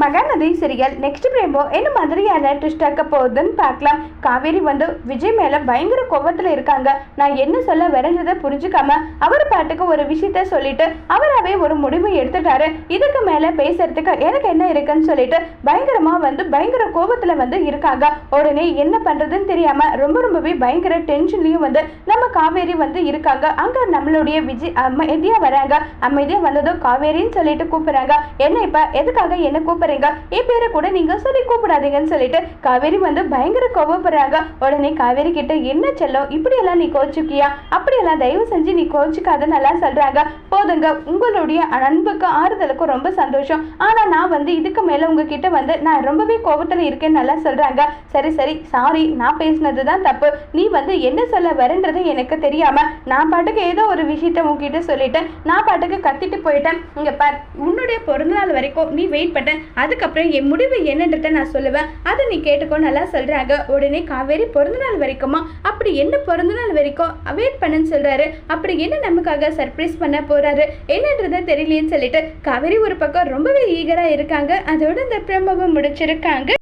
Mahanadi serial next பிரேமோ என்ன மாதிரியான twist ஆக்க போகுதுன்னு பார்க்கலாம். காவேரி வந்து விஜய் மேல பயங்கர கோபத்துல இருக்காங்க. நான் என்ன சொல்ல வரன்றதை புரிஞ்சுக்காம அவர் பாட்டுக்கு ஒரு விஷயத்த சொல்லிட்டு அவராவே ஒரு முடிவு எடுத்துட்டாரு. இதுக்கு மேல பேசுறதுக்கு எனக்கு என்ன இருக்குன்னு சொல்லிட்டு பயங்கரமா வந்து பயங்கர கோபத்துல வந்து இருக்காங்க. உடனே என்ன பண்றதுன்னு தெரியாம ரொம்ப ரொம்பவே பயங்கர டென்ஷன்லயும் வந்து நம்ம காவேரி வந்து இருக்காங்க. அங்க நம்மளுடைய விஜய் அமைதியா வராங்க. அமைதியா வந்ததும் காவேரின்னு சொல்லிட்டு கூப்பிடுறாங்க. என்ன இப்ப எதுக்காக என்ன கூப்பிடுறீங்க. என் பேரை கூட நீங்க சொல்லி கூப்பிடாதீங்கன்னு சொல்லிட்டு காவேரி வந்து பயங்கர கோவப்படுறாங்க உடனே காவேரி கிட்ட என்ன செல்லும்? இப்படியெல்லாம் நீ கோச்சுக்கியா அப்படியெல்லாம் தயவு செஞ்சு நீ கோச்சுக்காதன்னு எல்லாம் சொல்றாங்க. போதுங்க உங்களுடைய அன்புக்கும் ஆறுதலுக்கும் ரொம்ப சந்தோஷம். ஆனா நான் வந்து இதுக்கு மேல உங்ககிட்ட வந்து நான் ரொம்பவே கோபத்துல இருக்கேன்னு நல்லா சொல்றாங்க. சரி சரி சாரி நான் பேசினது தான் தப்பு. நீ வந்து என்ன சொல்ல வரன்றது எனக்கு தெரியாம நான் பாட்டுக்கு ஏதோ ஒரு விஷயத்த உங்ககிட்ட சொல்லிட்டேன். நான் பாட்டுக்கு கத்திட்டு போயிட்டேன். இங்க பார் உன்னுடைய பிறந்தநாள் வரைக்கும் நீ வெயிட் பண்ண. அதுக்கப்புறம் என் முடிவு என்னன்றத நான் சொல்லுவேன். அதை நீ கேட்டுக்கோ நல்லா சொல்கிறாங்க உடனே காவேரி பிறந்தநாள் வரைக்குமா? அப்படி என்ன பிறந்தநாள் வரைக்கும் வெயிட் பண்ணுன்னு சொல்கிறாரு அப்படி என்ன நமக்காக சர்ப்ரைஸ் பண்ண போகிறாரு என்னன்றதை தெரியலையேன்னு சொல்லிட்டு காவேரி ஒரு பக்கம் ரொம்பவே ஈகராக இருக்காங்க. அதோட இந்த பிரமவை முடிச்சிருக்காங்க.